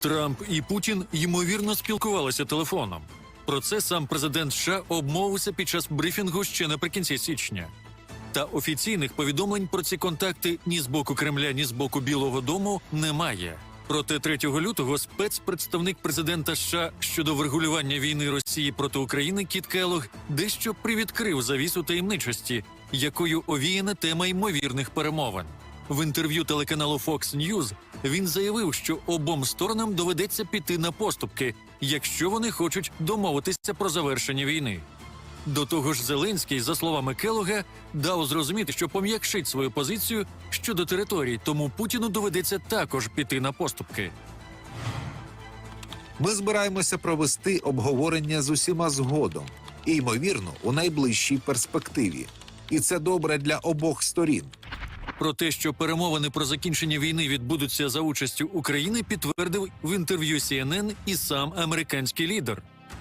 Трамп і Путін ймовірно спілкувалися телефоном. Про це сам президент США обмовився під час брифінгу ще наприкінці січня. Та офіційних повідомлень про ці контакти ні з боку Кремля, ні з боку Білого Дому немає. Проте 3 лютого спецпредставник президента США щодо врегулювання війни Росії проти України Кіт Келлог дещо привідкрив завісу таємничості, якою овіяна тема ймовірних перемовин. В інтерв'ю телеканалу Fox News він заявив, що обом сторонам доведеться піти на поступки, якщо вони хочуть домовитися про завершення війни. До того ж, Зеленський, за словами Келога, дав зрозуміти, що пом'якшить свою позицію щодо територій, тому Путіну доведеться також піти на поступки. Ми збираємося провести обговорення з усіма згодом, і ймовірно, у найближчій перспективі. І це добре для обох сторін. Про те, що перемовини про закінчення війни відбудуться за участю України, підтвердив в інтерв'ю CNN і сам американський лідер.